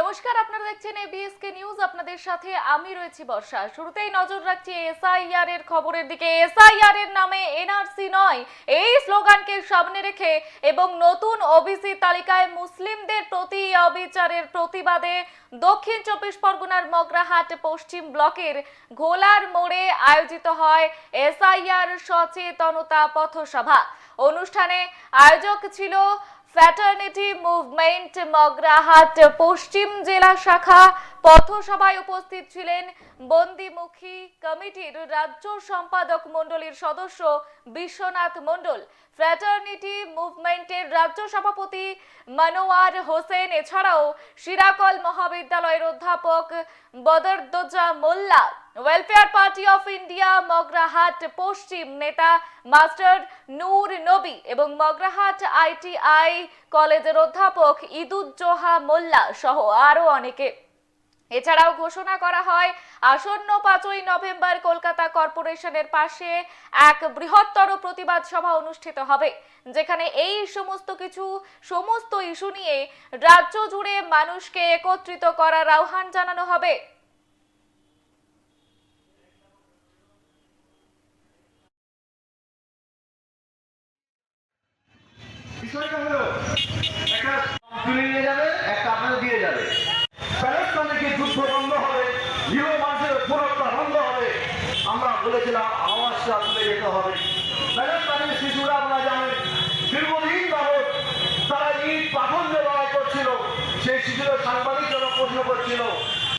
নমস্কার, আপনারা দেখছেন এবিএসকে নিউজ আপনাদের সাথে আমি রয়েছি বর্ষা। শুরুতেই নজর রাখছি এসআইআর এর খবরের দিকে। এসআইআর এর নামে এনআরসি নয়, এই স্লোগানকে সামনে রেখে এবং নতুন ওবিসি তালিকায় মুসলিমদের প্রতি অবিচারের প্রতিবাদে দক্ষিণ চব্বিশ পরগনার মগরাহাট পশ্চিম ব্লকের ঘোলার মোড়ে আয়োজিত হয় এসআইআর সচেতনতা পথসভা। অনুষ্ঠানে আয়োজক ছিল ফ্যাটার্নিটি মুভমেন্ট মগরাহাট পশ্চিম জেলা শাখা পথসভায় উপস্থিত ছিলেন বন্দিমুখী কমিটির রাজ্য সম্পাদক মণ্ডলীর সদস্য বিশ্বনাথ মণ্ডল, ফ্র্যাটার্নিটি মুভমেন্টের রাজ্য সভাপতি মানোয়ার হোসেন, এছাড়াও সিরাকল মহাবিদ্যালয়ের অধ্যাপক Badruddoza Molla, Welfare Party of India Magrahat পশ্চিম নেতা মাস্টার নূর নবী এবং মগরাহাট আইটিআই কলেজের অধ্যাপক ইদুজ্জোহা মোল্লা সহ আরও অনেকে। এছাড়াও ঘোষণা করা হয়, আসন্ন পাঁচই নভেম্বর কলকাতা কর্পোরেশনের পাশে এক বৃহত্তর প্রতিবাদ সভা অনুষ্ঠিত হবে, যেখানে এই সমস্ত কিছু, সমস্ত ইস্যু নিয়ে রাজ্য জুড়ে মানুষকে একত্রিত করার আহ্বান জানানো হবে। বিষয়টা হলো বলেছিলাম আওয়াজটা তুলে যেতে হবে। প্যালেস্তানের শিশুরা আপনারা জানেন, দীর্ঘদিন যাবৎ তারা ঈদ পাথর যে লড়াই করছিল। সেই শিশুরা সাংবাদিক জন্য প্রশ্ন করছিল